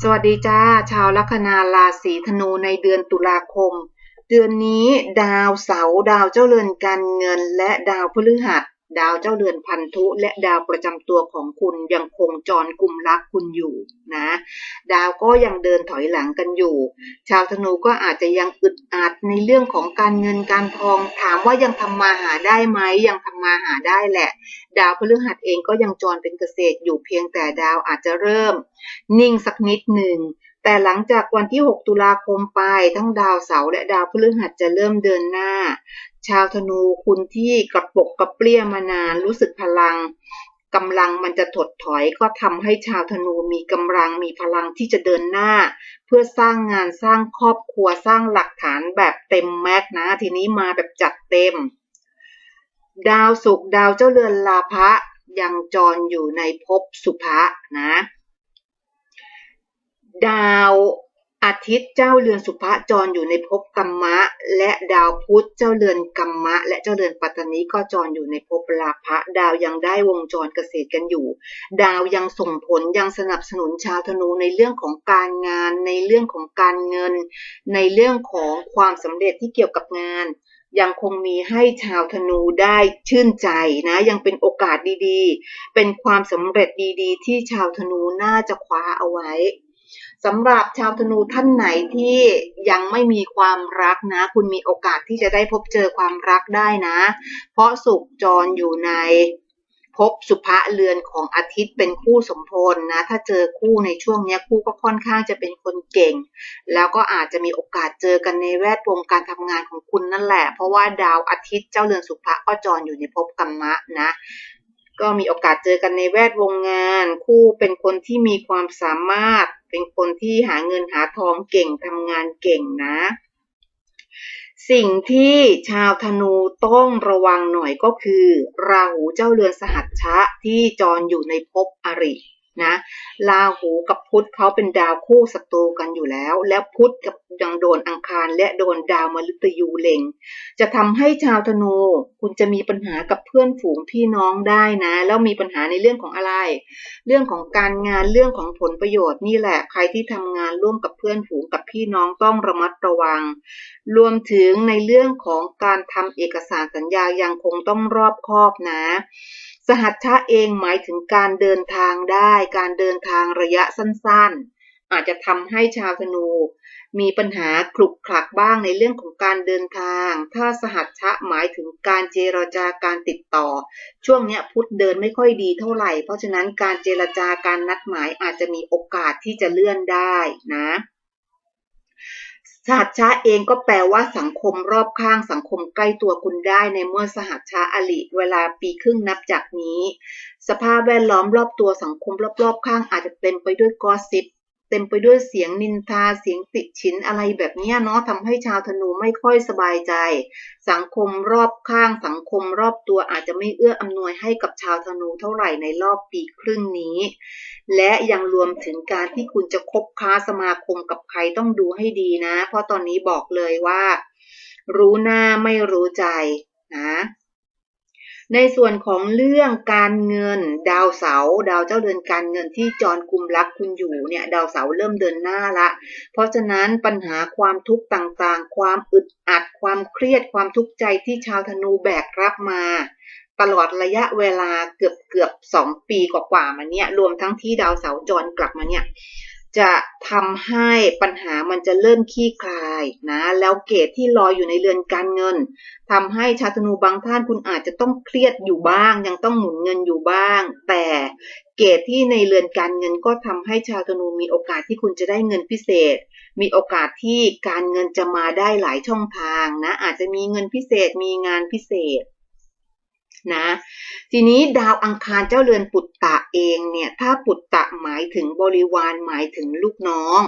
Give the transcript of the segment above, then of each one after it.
สวัสดีจ้า ชาวลัคนาราศีธนูในเดือนตุลาคม เดือนนี้ดาวเสาร์ดาวเจ้าเรือนการเงิน และดาวพฤหัส ดาวเจ้าเรือนพันธุและดาวประจำตัวของคุณยังคงจรกลุ่มรักคุณอยู่นะ ดาวก็ยังเดินถอยหลังกันอยู่ ชาวธนูก็อาจจะยังอึดอัดในเรื่องของการเงินการทอง ถามว่ายังทำมาหาได้ไหมยังทำมาหาได้แหละ ดาวพฤหัสเองก็ยังจรเป็นเกษตรอยู่เพียงแต่ดาวอาจจะเริ่ม นิ่งสักนิดหนึ่งแต่หลังจากวันที่ 6 ตุลาคมไป ทั้งดาวเสาร์และดาวพฤหัสจะเริ่มเดินหน้า ชาวธนูคุณที่กระปกกระเปรี้ยมานานรู้สึกพลังกำลังมันจะถดถอยก็ทำให้ชาวธนูมีกำลังมีพลังที่จะเดินหน้า เพื่อสร้างงานสร้างครอบครัวสร้างหลักฐานแบบเต็มแม็กนะ ทีนี้มาแบบจัดเต็ม ดาวศุกร์ดาวเจ้าเรือนลาภะยังจรอยู่ในภพสุภะนะ ดาว อาทิตย์เจ้าเรือนสุภะจรอยู่ในภพกัมมะ และดาวพุธเจ้าเรือนกัมมะ และเจ้าเรือนปัตตานีก็จรอยู่ในภพลาภะดาวยังได้วงจรเกษตรกันอยู่ ดาวยังส่งผลยังสนับสนุนชาวธนูในเรื่องของการงาน ในเรื่องของการเงิน ในเรื่องของความสำเร็จที่เกี่ยวกับงาน ยังคงมีให้ชาวธนูได้ชื่นใจนะยังเป็นโอกาสดีๆ เป็นความสำเร็จดีๆ ที่ชาวธนูน่าจะคว้าเอาไว้ สำหรับชาวธนูท่านไหนที่ยังไม่มีความรักนะ คุณมีโอกาสที่จะได้พบเจอความรักได้นะ เพราะสุขจรอยู่ในภพสุภะเรือนของอาทิตย์เป็นคู่สมพลนะ ถ้าเจอคู่ในช่วงนี้คู่ก็ค่อนข้างจะเป็นคนเก่ง แล้วก็อาจจะมีโอกาสเจอกันในแวดวงการทำงานของคุณนั่นแหละ เพราะว่าดาวอาทิตย์เจ้าเรือนสุภะก็จรอยู่ในภพกรรมะนะ ก็มีโอกาสเจอกันในแวดวงงาน คู่เป็นคนที่มีความสามารถ เป็นคนที่หาเงินหาทองเก่งทำงานเก่งนะ สิ่งที่ชาวธนูต้องระวังหน่อยก็คือ ราหูเจ้าเรือนสหัชชะที่จรอยู่ในภพอริ นะลาหูกับพุธเขาเป็นดาวคู่ศัตรูกันอยู่แล้ว แล้วพุธกับยังโดนอังคารและโดนดาวมฤตยูเล็ง จะทำให้ชาวธนูคุณจะมีปัญหากับเพื่อนฝูงพี่น้องได้นะ แล้วมีปัญหาในเรื่องของอะไร เรื่องของการงานเรื่องของผลประโยชน์นี่แหละใครที่ทำงานร่วมกับเพื่อนฝูงกับพี่น้องต้องระมัดระวัง รวมถึงในเรื่องของการทำเอกสารสัญญายังคงต้องรอบคอบนะ สหัชชะเองหมายถึงการเดินทางได้ การเดินทางระยะสั้นๆ อาจจะทำให้ชาวธนู มีปัญหาคลุกคลักบ้างในเรื่องของการเดินทาง ถ้าสหัชชะหมายถึงการเจรจาการติดต่อ ช่วงนี้พุทธเดินไม่ค่อยดีเท่าไหร่ เพราะฉะนั้นการเจรจาการนัดหมายอาจจะมีโอกาสที่จะเลื่อนได้นะ สหัชชาเองก็แปลว่าสังคมรอบข้างสังคมใกล้ตัวคุณได้ในเมื่อสหัชชาอลิเวลาปีครึ่งนับจากนี้ สภาพแวดล้อมรอบตัวสังคมรอบๆข้างอาจจะเต็มไปด้วยกอสิป เต็มไปด้วยเสียงนินทาเสียงติชินอะไรแบบนี้เนาะทำให้ชาวธนูไม่ค่อยสบายใจ สังคมรอบข้างสังคมรอบตัวอาจจะไม่เอื้ออำนวยให้กับชาวธนูเท่าไหร่ในรอบปีครึ่งนี้ และยังรวมถึงการที่คุณจะคบค้าสมาคมกับใครต้องดูให้ดีนะ เพราะตอนนี้บอกเลยว่า รู้หน้าไม่รู้ใจนะ ในส่วนของเรื่องการเงินดาวเสาดาวเจ้าเดือนการเงินที่จรกุมรักคุณอยู่เนี่ยดาวเสาเริ่มเดินหน้าละ เพราะฉะนั้นปัญหาความทุกข์ต่างๆ ความอึดอัด ความเครียดความทุกข์ใจที่ชาวธนูแบกรับมา ตลอดระยะเวลาเกือบเกือบสองปีกว่าๆมาเนี่ยรวมทั้งที่ดาวเสาจรกลับมาเนี่ย จะทำให้ปัญหามันจะเริ่มขี้คลายนะ แล้วเกตที่รออยู่ในเรือนการเงินทำให้ชาตนูบางท่านคุณอาจจะต้องเครียดอยู่บ้าง ยังต้องหมุนเงินอยู่บ้าง แต่เกตที่ในเรือนการเงินก็ทำให้ชาวธนูมีโอกาสที่คุณจะได้เงินพิเศษ มีโอกาสที่การเงินจะมาได้หลายช่องทางนะ อาจจะมีเงินพิเศษมีงานพิเศษ นะทีนี้ดาวอังคารเจ้าเรือนปุตตะเองเนี่ยถ้าปุตตะหมายถึงบริวารหมายถึงลูกน้อง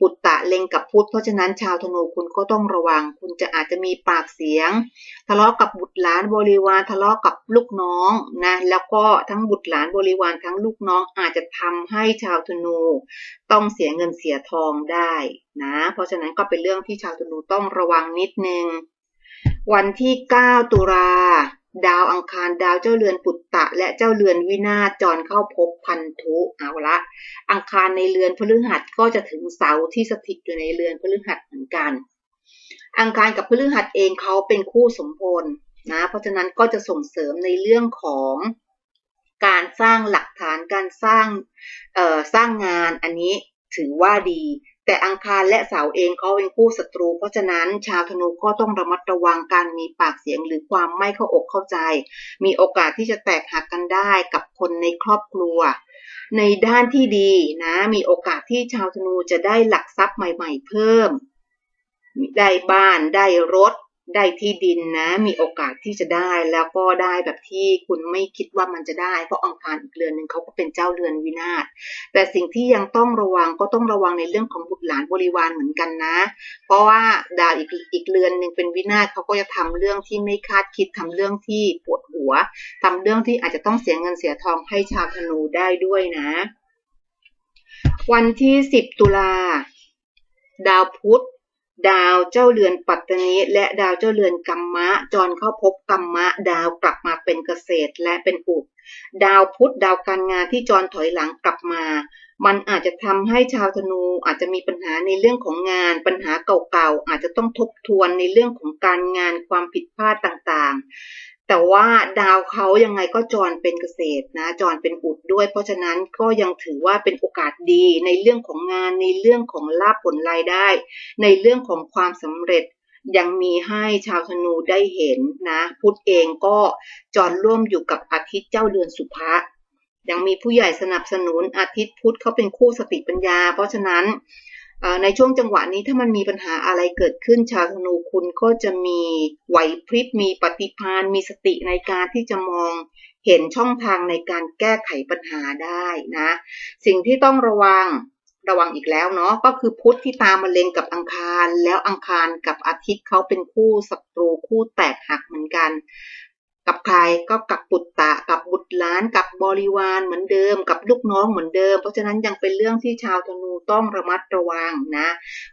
ปุตตะเล็งกับพุทธเพราะฉะนั้นชาวธนูคุณก็ต้องระวัง คุณจะอาจจะมีปากเสียง ทะเลาะกับบุตรหลานบริวารทะเลาะกับลูกน้องนะแล้วก็ทั้งบุตรหลานบริวารทั้งลูกน้องอาจจะทำให้ชาวธนูต้องเสียเงินเสียทองได้นะเพราะฉะนั้นก็เป็นเรื่องที่ชาวธนูต้องระวังนิดนึงวันที่ 9 ตุลา ดาวอังคารดาวเจ้าเรือนปุตตะ และเจ้าเรือนวินาศจรเข้าพบพันธุเอาละ อังคารในเรือนพฤหัสก็จะถึงเสาที่สถิตอยู่ในเรือนพฤหัสเหมือนกัน อังคารกับพฤหัสเองเขาเป็นคู่สมพลนะเพราะฉะนั้นก็จะส่งเสริมในเรื่องของการสร้างหลักฐานการสร้างสร้างงานอันนี้ถือว่าดี แต่อังคารและเสาเองเขาเป็นคู่ศัตรู เพราะฉะนั้นชาวธนูก็ต้องระมัดระวังการมีปากเสียงหรือความไม่เข้าอกเข้าใจ มีโอกาสที่จะแตกหักกันได้กับคนในครอบครัว ในด้านที่ดีนะ มีโอกาสที่ชาวธนูจะได้หลักทรัพย์ใหม่ ๆ เพิ่ม ได้บ้านได้รถ ได้ที่ดินนะ มีโอกาสที่จะได้แล้วก็ได้แบบที่คุณไม่คิดว่ามันจะได้ เพราะองคารอีกเรือนหนึ่งเขาก็เป็นเจ้าเรือนวินาศแต่สิ่งที่ยังต้องระวังก็ต้องระวังในเรื่องของบุตรหลานบริวารเหมือนกันนะ เพราะว่าดาวอีกอีกเรือนหนึ่งเป็นวินาศเขาก็จะทำเรื่องที่ไม่คาดคิดทำเรื่องที่ปวดหัวทำเรื่องที่อาจจะต้องเสียเงินเสียทองให้ชาวธนูได้ด้วยนะ วันที่ 10 ตุลาดาวพุธ ดาวเจ้าเรือนปัตตนิและดาวเจ้าเรือนกัมมะ จรเข้าพบกัมมะ ดาวกลับมาเป็นเกษตรและเป็นอุดดาวพุธดาวการงานที่จรถอยหลังกลับมา มันอาจจะทำให้ชาวธนูอาจจะมีปัญหาในเรื่องของงาน ปัญหาเก่าๆอาจจะต้องทบทวนในเรื่องของการงานความผิดพลาดต่างๆ แต่ว่าดาวเขายังไงก็จรเป็นเกษตรนะจรเป็นอุดด้วย เพราะฉะนั้นก็ยังถือว่าเป็นโอกาสดีในเรื่องของงานในเรื่องของลาภผลรายได้ ในเรื่องของความสำเร็จยังมีให้ชาวธนูได้เห็นนะพุทธเองก็จรร่วมอยู่กับอาทิตย์เจ้าเรือนสุภะยังมีผู้ใหญ่สนับสนุนอาทิตย์พุธเขาเป็นคู่สติปัญญา เพราะฉะนั้น ในช่วงจังหวะนี้ถ้ามันมีปัญหาอะไรเกิดขึ้นชาวธนูคุณก็จะมีไหวพริบมีปฏิภาณมีสติในการที่จะมองเห็นช่องทางในการแก้ไขปัญหาได้นะ สิ่งที่ต้องระวังระวังอีกแล้วเนาะก็คือพุธที่ตามมาเลงกับอังคาร แล้วอังคารกับอาทิตย์เขาเป็นคู่ศัตรูคู่แตกหักเหมือนกัน กับใครก็กับปุตตะ กับบุตรหลาน กับบริวารเหมือนเดิม กับลูกน้องเหมือนเดิม เพราะฉะนั้นยังเป็นเรื่องที่ชาวธนูต้องระมัดระวังนะ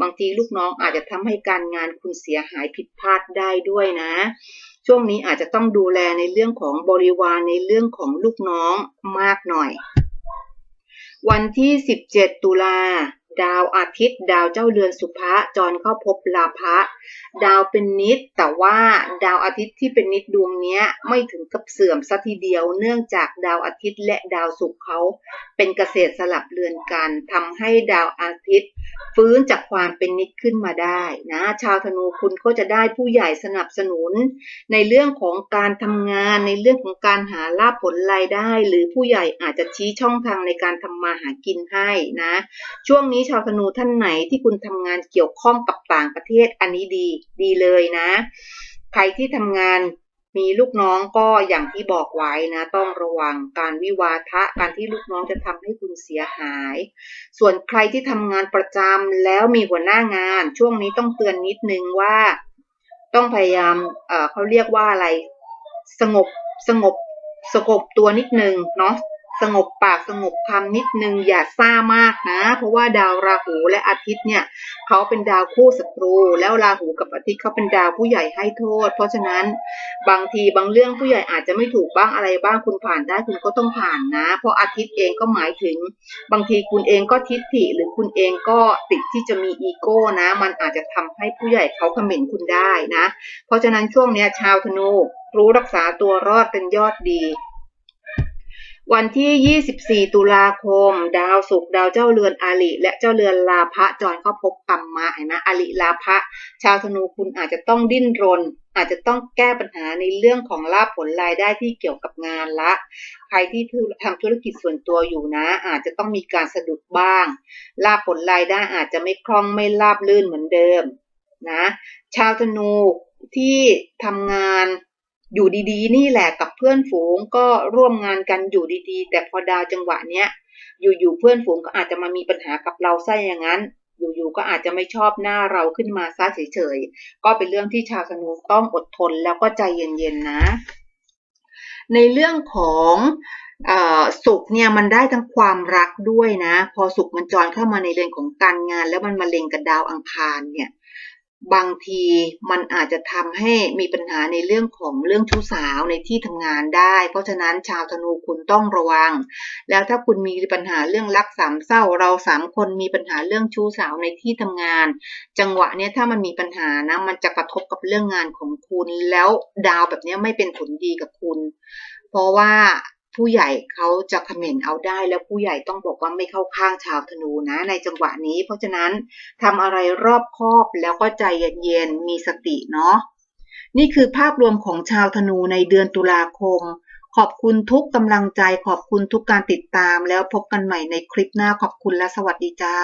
บางทีลูกน้องอาจจะทำให้การงานคุณเสียหายผิดพลาดได้ด้วยนะ ช่วงนี้อาจจะต้องดูแลในเรื่องของบริวารในเรื่องของลูกน้องมากหน่อย วันที่ 17 ตุลา ดาวอาทิตย์ ดาวเจ้าเรือนสุภะจรเข้าพบลาภะดาวเป็นนิดแต่ว่าดาวอาทิตย์ที่เป็นนิดดวงนี้ไม่ถึงกับเสื่อมสัทีเดียว เนื่องจากดาวอาทิตย์และดาวศุกร์เขาเป็นเกษตรสลับเรือนกันทำให้ดาวอาทิตย์ ฟื้นจากความเป็นนิดขึ้นมาได้นะชาวธนูคุณก็จะได้ผู้ใหญ่สนับสนุน ในเรื่องของการทำงานในเรื่องของการหาลาภผลรายได้ หรือผู้ใหญ่อาจจะชี้ช่องทางในการทำมาหากินให้นะ ช่วงนี้ชาวธนูท่านไหนที่คุณทำงานเกี่ยวข้องกับต่างประเทศอันนี้ดีดีเลยนะ ใครที่ทำงานมีลูกน้องก็อย่างที่บอกไว้นะ ต้องระวังการวิวาทะการที่ลูกน้องจะทำให้คุณเสียหาย ส่วนใครที่ทำงานประจำแล้วมีหัวหน้างาน ช่วงนี้ต้องเตือนนิดนึงว่า ต้องพยายามเเขาเรียกว่าอะไรสงบสงบสงบตัวนิดนึงเนาะ สงบปากสงบคำนิดนึงอย่าซ่ามากนะ เพราะว่าดาวราหูและอาทิตย์เนี่ยเขาเป็นดาวคู่ศัตรู แล้วราหูกับอาทิตย์เขาเป็นดาวผู้ใหญ่ให้โทษ เพราะฉะนั้นบางทีบางเรื่องผู้ใหญ่อาจจะไม่ถูกบ้างอะไรบ้างคุณผ่านได้คุณก็ต้องผ่านนะ เพราะอาทิตย์เองก็หมายถึง บางทีคุณเองก็ทิฏฐิหรือคุณเองก็ติดที่จะมีอีโก้นะ มันอาจจะทำให้ผู้ใหญ่เขาคอมเมนต์คุณได้นะ เพราะฉะนั้นช่วงเนี้ยชาวธนูรู้รักษาตัวรอดเป็นยอดดี วันที่ 24 ตุลาคม ดาวศุกร์ดาวเจ้าเรือนอาลิและเจ้าเรือนลาภะจรเข้าพบกรรมมาเห็นไหมอาลิลาภะชาวธนูคุณอาจจะต้องดิ้นรน อาจจะต้องแก้ปัญหาในเรื่องของลาภผลรายได้ที่เกี่ยวกับงานละ ใครที่ทำธุรกิจส่วนตัวอยู่นะ อาจจะต้องมีการสะดุดบ้าง ลาภผลรายได้อาจจะไม่คล่องไม่ราบลื่นเหมือนเดิมนะ ชาวธนูที่ทำงาน อยู่ดีๆ นี่แหละกับเพื่อนฝูงก็ร่วมงานกันอยู่ดีๆ แต่พอดาวจังหวะเนี้ยอยู่ๆเพื่อนฝูงก็อาจจะมามีปัญหากับเราซะอย่างนั้น อยู่ๆก็อาจจะไม่ชอบหน้าเราขึ้นมาซะเฉยๆก็เป็นเรื่องที่ชาวธนูต้องอดทนแล้วก็ใจเย็นๆนะ ในเรื่องของสุขเนี่ยมันได้ทั้งความรักด้วยนะ พอสุขมันจรเข้ามาในเรือนของการงาน แล้วมันมาเล็งกับดาวอังคารเนี่ย บางทีมันอาจจะทำให้มีปัญหาในเรื่องของเรื่องชู้สาวในที่ทำงานได้ เพราะฉะนั้นชาวธนูคุณต้องระวัง แล้วถ้าคุณมีปัญหาเรื่องรักสามเศร้า เราสามคนมีปัญหาเรื่องชู้สาวในที่ทำงาน จังหวะเนี้ยถ้ามันมีปัญหานะมันจะกระทบกับเรื่องงานของคุณ แล้วดาวแบบนี้ไม่เป็นผลดีกับคุณ เพราะว่า ผู้ใหญ่เขาจะคอมเมนต์เอาได้ แล้วผู้ใหญ่ต้องบอกว่าไม่เข้าข้างชาวธนูนะ ในจังหวะนี้ เพราะฉะนั้นทำอะไรรอบคอบแล้วก็ใจเย็นๆมีสติเนาะนี่คือภาพรวมของชาวธนูในเดือนตุลาคม ขอบคุณทุกกำลังใจขอบคุณทุกการติดตาม แล้วพบกันใหม่ในคลิปหน้าขอบคุณและสวัสดีจ้า